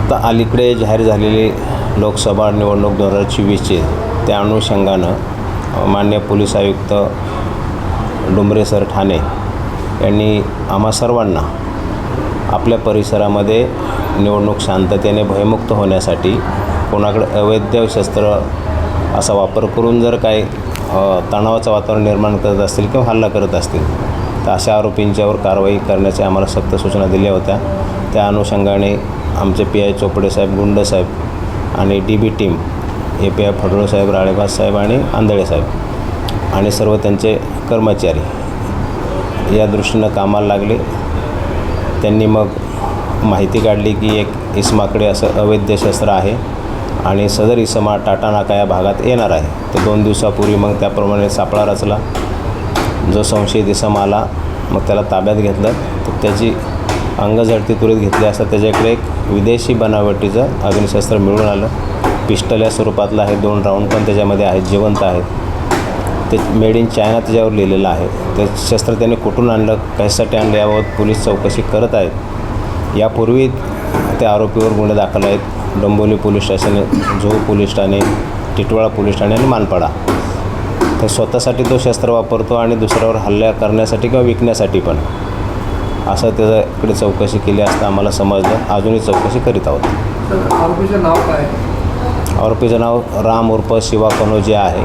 आता अलीकडे जाहीर झालेली लोकसभा निवडणूक दोन हजार चोवीसची त्या अनुषंगानं मान्य पोलीस आयुक्त डुमरे सर ठाणे यांनी आम्हा सर्वांना आपल्या परिसरामध्ये निवडणूक शांततेने भयमुक्त होण्यासाठी कोणाकडे अवैध शस्त्र असा वापर करून जर काही तणावाचं वातावरण निर्माण करत असतील किंवा हल्ला करत असतील तर अशा आरोपींच्यावर कारवाई करण्याच्या आम्हाला सक्त सूचना दिल्या होत्या. त्या अनुषंगाने आमचे पी आय चोपडे साहेब गुंड साहेब आणि D B team A P I फडणू साहेब राळेबाज साहेब आणि आंधळे साहेब आणि सर्व त्यांचे कर्मचारी या दृष्टीनं कामाला लागले. त्यांनी मग माहिती काढली की एक इसमाकडे असं अवैध शस्त्र आहे आणि सदर इसमा टाटा नाका या भागात येणार आहे. तर दोन दिवसापूर्वी मग त्याप्रमाणे सापळा रचला. जो संशयित इसम आला मग त्याला ताब्यात घेतलं. तर त्याची अंगझडती तुरीत घेतली असता त्याच्याकडे एक विदेशी बनावटीचं अग्निशस्त्र मिळून आलं. पिस्टल या स्वरूपातलं आहे. दोन राऊंड पण त्याच्यामध्ये आहेत. जिवंत आहेत. ते मेड इन चायना त्याच्यावर लिहिलेलं आहे. ते शस्त्र त्याने कुठून आणलं? कशासाठी आणलं? याबाबत पोलीस चौकशी करत आहेत. यापूर्वी त्या आरोपीवर गुन्हे दाखल आहेत. Dombivli police station Juhu police Thane Titwala police ठाणे आणि मानपाडा. तर स्वतःसाठी तो शस्त्र वापरतो आणि दुसऱ्यावर हल्ला करण्यासाठी किंवा विकण्यासाठी पण. असं त्याच्याकडे चौकशी केली असता आम्हाला समजलं. अजूनही चौकशी करीत आहोत. आरोपीचं नाव काय? आरोपीचं नाव राम उर्फ शिवा कनोजे आहे.